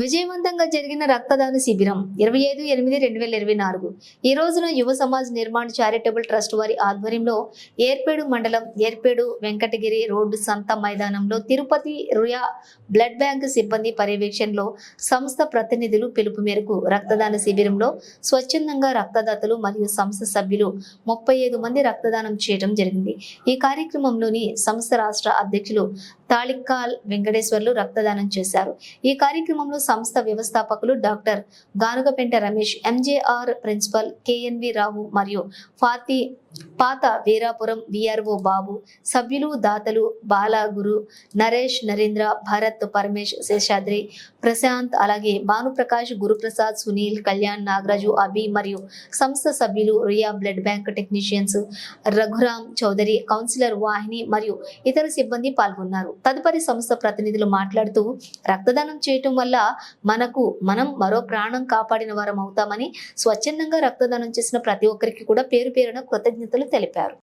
విజయవంతంగా జరిగిన రక్తదాన శిబిరం ఇరవై ఐదు ఎనిమిది రెండు వేల ఇరవై నాలుగు. ఈ రోజున యువ సమాజ్ నిర్మాణ్ చారిటబుల్ ట్రస్ట్ వారి ఆధ్వర్యంలో ఏర్పేడు మండలం ఏర్పేడు వెంకటగిరి రోడ్డు సంత మైదానంలో తిరుపతి రుయా బ్లడ్ బ్యాంక్ సిబ్బంది పర్యవేక్షణలో సంస్థ ప్రతినిధులు పిలుపు మేరకు రక్తదాన శిబిరంలో స్వచ్ఛందంగా రక్తదాతలు మరియు సంస్థ సభ్యులు ముప్పై ఐదు మంది రక్తదానం చేయడం జరిగింది. ఈ కార్యక్రమంలోని సంస్థ రాష్ట్ర అధ్యక్షులు తాళిక్కాల్ వెంకటేశ్వర్లు రక్తదానం చేశారు. ఈ కార్యక్రమంలో సంస్థ వ్యవస్థాపకులు doctor Ganugapenta Ramesh MJR principal KNV Rao మరియు ఫాతి పాత వీరాపురం విఆర్ఓ బాబు సభ్యులు దాతలు బాలాగురు నరేష్ నరేంద్ర భరత్ పరమేష్ శేషాద్రి ప్రశాంత్ అలాగే భానుప్రకాష్ గురుప్రసాద్ సునీల్ కళ్యాణ్ నాగరాజు అభి మరియు సంస్థ సభ్యులు Riya blood bank technicians Raghuram Chowdary councillor Vahini మరియు ఇతర సిబ్బంది పాల్గొన్నారు. తదుపరి సంస్థ ప్రతినిధులు మాట్లాడుతూ రక్తదానం చేయటం వల్ల మనకు మనం మరో ప్రాణం కాపాడిన వారం అవుతామని స్వచ్ఛందంగా రక్తదానం చేసిన ప్రతి ఒక్కరికి కూడా పేరు పేరున కృతజ్ఞతలు తెలిపారు.